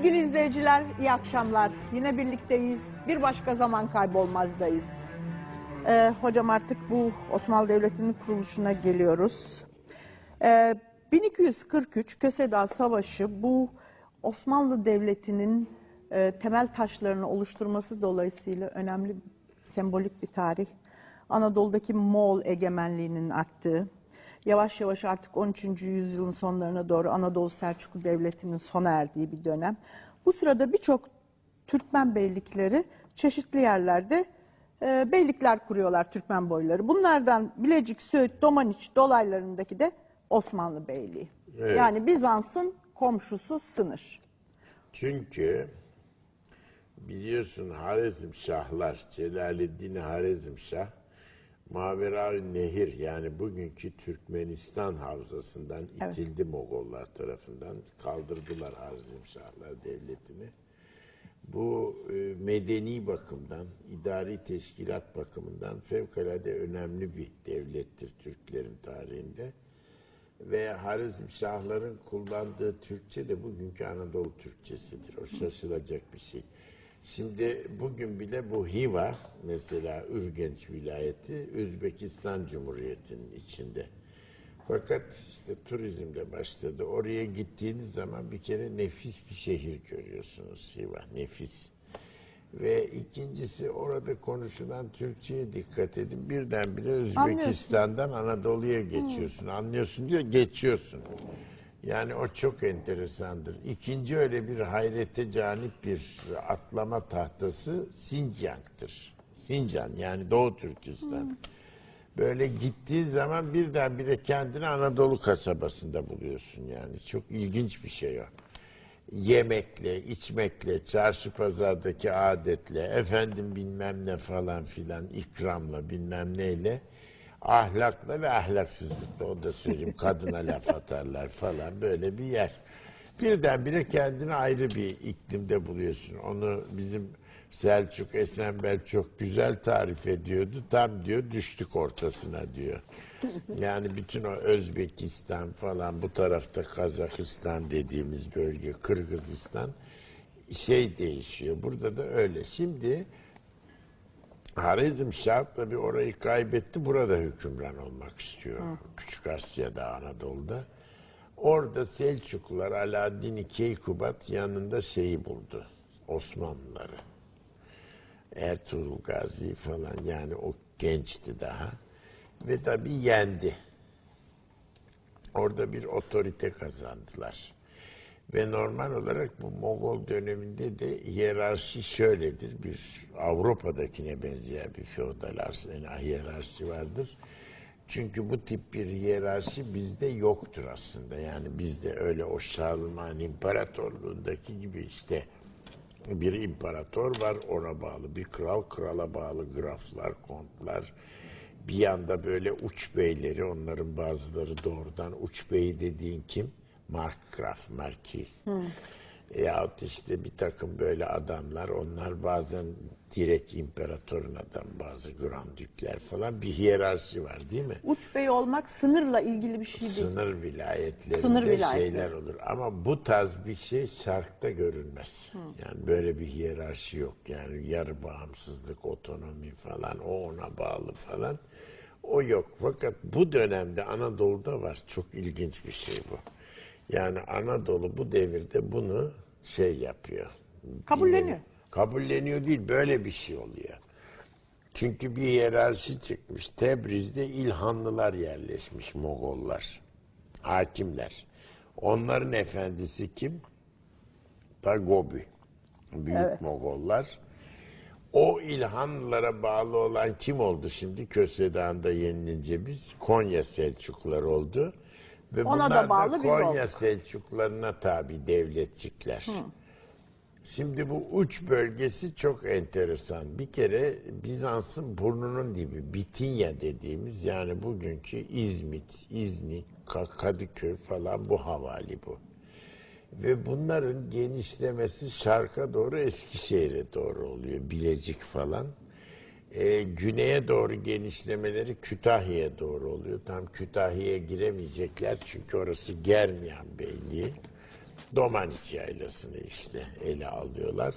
Sevgili izleyiciler, iyi akşamlar. Yine birlikteyiz. Bir başka zaman kaybolmazdayız. Ee, hocam artık bu Osmanlı Devleti'nin kuruluşuna geliyoruz. Ee, 1243 Köseda Savaşı bu Osmanlı Devleti'nin e, temel taşlarını oluşturması dolayısıyla önemli sembolik bir tarih. Anadolu'daki Moğol egemenliğinin arttığı, yavaş yavaş artık 13. yüzyılın sonlarına doğru Anadolu Selçuklu Devleti'nin sona erdiği bir dönem. Bu sırada birçok Türkmen beylikleri çeşitli yerlerde e, beylikler kuruyorlar Türkmen boyları. Bunlardan Bilecik, Söğüt, Domaniç dolaylarındaki de Osmanlı Beyliği. Evet. Yani Bizans'ın komşusu sınır. Çünkü biliyorsun Harizmşahlar, Celaleddin Harizmşah, Mavera Nehir yani bugünkü Türkmenistan havzasından Evet. itildi Mogollar tarafından. Kaldırdılar Harizmşahlar devletini. Bu e, medeni bakımdan, idari teşkilat bakımından fevkalade önemli bir devlettir Türklerin tarihinde. Ve Harizmşahların kullandığı Türkçe de bugünkü Anadolu Türkçesidir. O şaşılacak bir şey. Şimdi bugün bile bu Hiva mesela Ürgenç vilayeti Özbekistan Cumhuriyeti'nin içinde. Fakat işte turizmde başladı. Oraya gittiğiniz zaman bir kere nefis bir şehir görüyorsunuz Hiva, nefis. Ve ikincisi orada konuşulan Türkçe'ye dikkat edin. Birdenbire Özbekistan'dan Anadolu'ya geçiyorsun. Anlıyorsun diyor, geçiyorsun. Yani o çok enteresandır. İkinci öyle bir hayrete canip bir atlama tahtası Sincan'dır. Sincan yani Doğu Türkistan. Böyle gittiğin zaman birdenbire kendini Anadolu kasabasında buluyorsun yani. Çok ilginç bir şey o. Yemekle, içmekle, çarşı pazardaki adetle, efendim bilmem ne falan filan, ikramla bilmem neyle, ahlakla ve ahlaksızlıkla o da söyleyeyim. Kadına laf atarlar falan böyle bir yer. Birdenbire kendini ayrı bir iklimde buluyorsun. Onu bizim Selçuk Esenbel çok güzel tarif ediyordu. Tam diyor düştük ortasına diyor. Yani bütün o Özbekistan falan bu tarafta Kazakistan dediğimiz bölge, Kırgızistan şey değişiyor. Burada da öyle. Şimdi Harizmşah tabi orayı kaybetti. Burada hükümran olmak istiyor. Küçük Asya'da, Anadolu'da. Orada Selçuklular Alaaddin Keykubat yanında şeyi buldu. Osmanlıları. Ertuğrul Gazi falan yani o gençti daha. Ve tabi yendi. Orada bir otorite kazandılar. Ve normal olarak bu Mogol döneminde de hiyerarşi şöyledir. Bir Avrupa'dakine benzeyen bir feodal yani hiyerarşi vardır. Çünkü bu tip bir hiyerarşi bizde yoktur aslında. Yani bizde öyle o Şarlman İmparatorluğundaki gibi işte bir imparator var ona bağlı bir kral krala bağlı graflar kontlar bir yanda böyle uç beyleri onların bazıları doğrudan uç beyi dediğin kim markgraf marki yahut işte bir takım böyle adamlar onlar bazen direkt imparatorun adam bazı grandükler falan bir hiyerarşi var değil mi? Uç bey olmak sınırla ilgili bir şey değil. Sınır vilayetlerinde Sınır vilayetleri. şeyler olur. Ama bu tarz bir şey şarkta görülmez. Yani böyle bir hiyerarşi yok. Yani yarı bağımsızlık, otonomi falan, o ona bağlı falan. O yok. Fakat bu dönemde Anadolu'da var. Çok ilginç bir şey bu. Yani Anadolu bu devirde bunu şey yapıyor. Kabulleniyor. Kabulleniyor değil, böyle bir şey oluyor. Çünkü bir hiyerarşi çıkmış. Tebriz'de İlhanlılar yerleşmiş Mogollar. Hakimler. Onların efendisi kim? Dagobi. Büyük Evet. Mogollar. O İlhanlılara bağlı olan kim oldu şimdi? Kösedan'da yenilince biz Konya Selçuklular oldu. Ve Ona da bunlar bağlı biz Konya olduk. Selçuklularına tabi devletçikler. Şimdi bu uç bölgesi çok enteresan. Bir kere Bizans'ın burnunun dibi, Bitinya dediğimiz yani bugünkü İzmit, İznik, Ka- Kadıköy falan bu havali bu. Ve bunların genişlemesi şarka doğru Eskişehir'e doğru oluyor. Bilecik falan. Ee, güneye doğru genişlemeleri Kütahya'ya doğru oluyor. Tam Kütahya'ya giremeyecekler çünkü orası Germiyan Beyliği. Domaniç Yaylası'nı işte ele alıyorlar.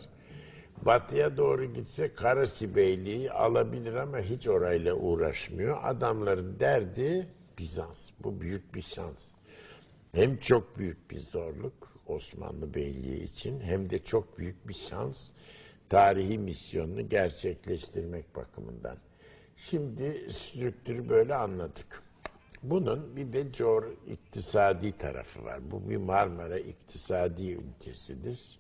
Batıya doğru gitse Karasi Beyliği alabilir ama hiç orayla uğraşmıyor. Adamların derdi Bizans. Bu büyük bir şans. Hem çok büyük bir zorluk Osmanlı Beyliği için hem de çok büyük bir şans tarihi misyonunu gerçekleştirmek bakımından. Şimdi strüktürü böyle anladık. Bunun bir de coğra iktisadi tarafı var. Bu bir Marmara iktisadi ünitesidir.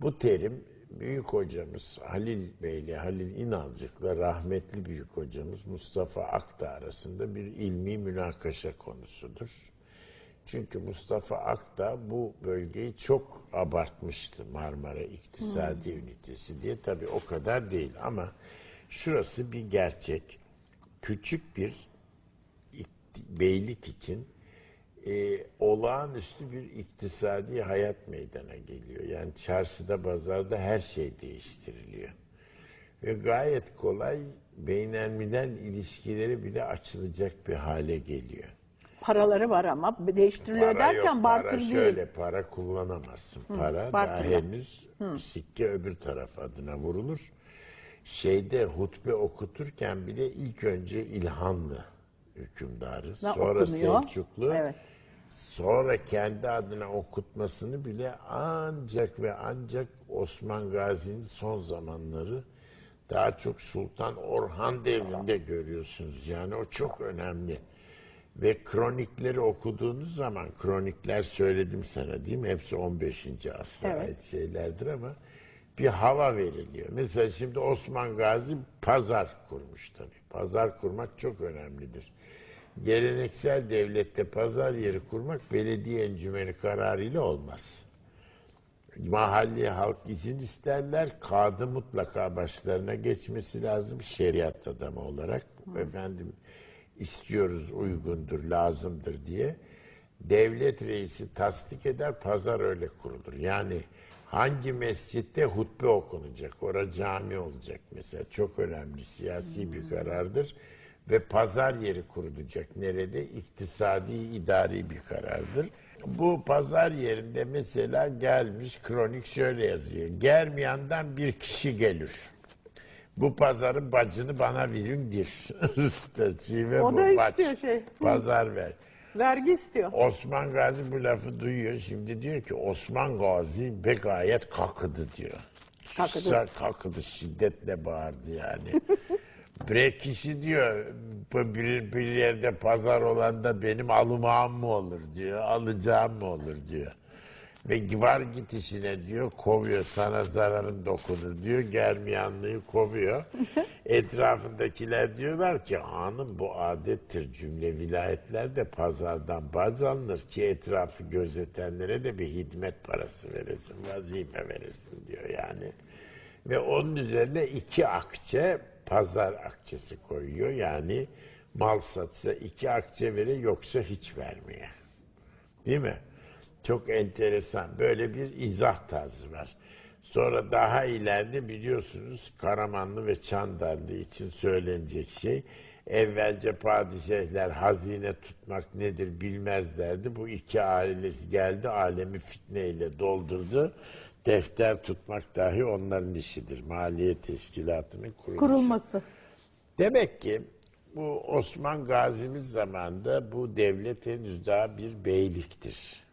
Bu terim büyük hocamız Halil Bey'le Halil İnalcık'la rahmetli büyük hocamız Mustafa Akta arasında bir ilmi münakaşa konusudur. Çünkü Mustafa Akta bu bölgeyi çok abartmıştı Marmara İktisadi Ünitesi diye. Tabii o kadar değil ama şurası bir gerçek. Küçük bir beylik için e, olağanüstü bir iktisadi hayat meydana geliyor. Yani çarşıda, pazarda her şey değiştiriliyor. Ve gayet kolay beynelmilel ilişkileri bile açılacak bir hale geliyor. Paraları var ama değiştiriliyor Para derken yok, barter para değil. şöyle para kullanamazsın. Para daha henüz sikke öbür taraf adına vurulur. Şeyde hutbe okuturken bile ilk önce İlhanlı hükümdarı, sonra okunuyor. Selçuklu, Evet. sonra kendi adına okutmasını bile ancak ve ancak Osman Gazi'nin son zamanları daha çok Sultan Orhan devrinde görüyorsunuz. Yani o çok önemli. Ve kronikleri okuduğunuz zaman, kronikler söyledim sana değil mi? Hepsi 15. asra Evet. ait şeylerdir ama bir hava veriliyor. Mesela şimdi Osman Gazi pazar kurmuş tabii. Pazar kurmak çok önemlidir. Geleneksel devlette pazar yeri kurmak belediye encümeni kararıyla olmaz. Mahalli halk izin isterler. Kadı mutlaka başlarına geçmesi lazım şeriat adamı olarak. Efendim istiyoruz, uygundur, lazımdır diye. Devlet reisi tasdik eder, pazar öyle kurulur. Yani hangi mescitte hutbe okunacak, orada cami olacak mesela. Çok önemli siyasi bir karardır. Ve pazar yeri kurulacak. Nerede? İktisadi, idari bir karardır. Bu pazar yerinde mesela gelmiş kronik şöyle yazıyor. Germiyan'dan bir kişi gelir. Bu pazarın bacını bana verin işte şive O bu, da bac. istiyor şey. Pazar ver. Vergi istiyor. Osman Gazi bu lafı duyuyor. Şimdi diyor ki Osman Gazi be gayet kakıdı diyor. Kakıdı. Kakıdı şiddetle bağırdı yani. Bre kişi diyor bir, bir yerde pazar olan da benim alımağım mı olur diyor. Alacağım mı olur diyor. Ve var git işine diyor kovuyor sana zararın dokunur diyor. Germiyanlığı kovuyor. Etrafındakiler diyorlar ki hanım bu adettir cümle vilayetlerde pazardan baz alınır ki etrafı gözetenlere de bir hizmet parası veresin, vazife veresin diyor yani. Ve onun üzerine iki akçe pazar akçesi koyuyor. Yani mal satsa iki akçe vere yoksa hiç vermeye. Değil mi? Çok enteresan. Böyle bir izah tarzı var. Sonra daha ileride biliyorsunuz Karamanlı ve Çandarlı için söylenecek şey. Evvelce padişahlar hazine tutmak nedir bilmezlerdi. Bu iki ailesi geldi alemi fitneyle doldurdu. Defter tutmak dahi onların işidir. Maliye teşkilatının kuruluşu. Kurulması. Demek ki bu Osman Gazi'miz zamanında bu devlet henüz daha bir beyliktir.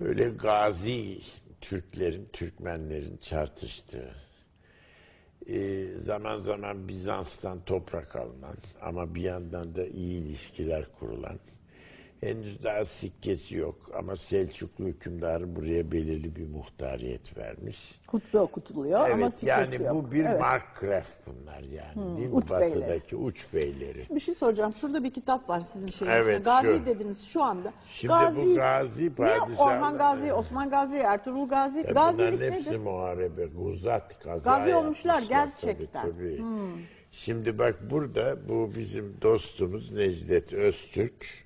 Böyle gazi Türklerin, Türkmenlerin çarpıştığı, e, zaman zaman Bizans'tan toprak alınan ama bir yandan da iyi ilişkiler kurulan, henüz daha sikkesi yok ama Selçuklu hükümdarı buraya belirli bir muhtariyet vermiş. Hutbe okutuluyor ama Evet sikesi yani yok. bu bir Evet. Markgraf bunlar yani değil mi? uç beyleri. Batıdaki uç beyleri. Bir şey soracağım. Şurada bir kitap var sizin şeyinizde. Evet, Gazi şu. dediniz şu anda. Şimdi bu Gazi Niye padişahlar- Orhan Gazi, Osman Gazi, Ertuğrul Gazi? E Gazilik bunların hepsi nedir? muharebe, guzat, kaza Gazi olmuşlar gerçekten. Hmm. Tabii, tabii. Şimdi bak burada bu bizim dostumuz Necdet Öztürk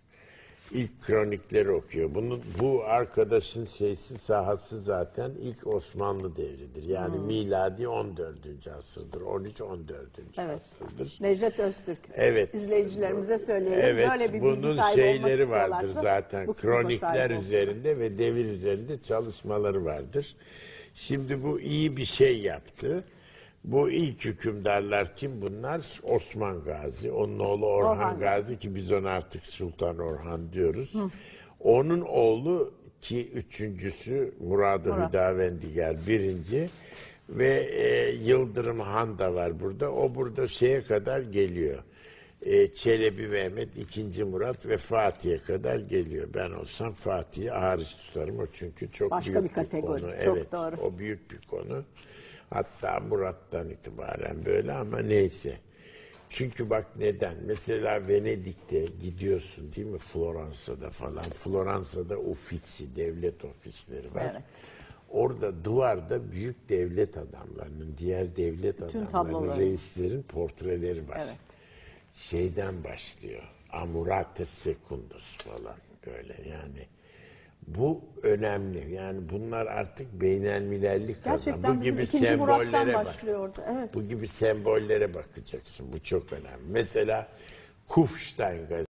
ilk kronikleri okuyor. Bunun bu arkadaşın şeysi sahası zaten ilk Osmanlı devridir. Yani miladi 14. asırdır. 13 14. Evet. asırdır. Necdet Öztürk. Evet. İzleyicilerimize söyleyelim. Evet, Böyle bir bunun şeyleri vardır zaten. Kronikler üzerinde ve devir üzerinde çalışmaları vardır. Şimdi bu iyi bir şey yaptı. Bu ilk hükümdarlar kim bunlar? Osman Gazi, onun oğlu Orhan, Orhan Gazi ki biz ona artık Sultan Orhan diyoruz. Onun oğlu ki üçüncüsü Murad-ı Murat. Hüdavendigar birinci ve e, Yıldırım Han da var burada. O burada şeye kadar geliyor. E, Çelebi Mehmet, ikinci Murat ve Fatih'e kadar geliyor. Ben olsam Fatih'i hariç tutarım o çünkü çok Başka büyük bir kategori, konu. çok evet, doğru. o büyük bir konu. Hatta Murat'tan itibaren böyle ama neyse. Çünkü bak neden? Mesela Venedik'te gidiyorsun değil mi? Floransa'da falan. Floransa'da Uffizi, devlet ofisleri var. Evet. Orada duvarda büyük devlet adamlarının, diğer devlet Bütün adamlarının, tabloları. reislerin portreleri var. Evet. Şeyden başlıyor. Amurates Secundus falan böyle yani. Bu önemli. Yani bunlar artık beynelmilerlik. Gerçekten Bu bizim gibi ikinci Murat'tan sembollere bak. başlıyordu. Evet. Bu gibi sembollere bakacaksın. Bu çok önemli. Mesela Kufstein gazetesi.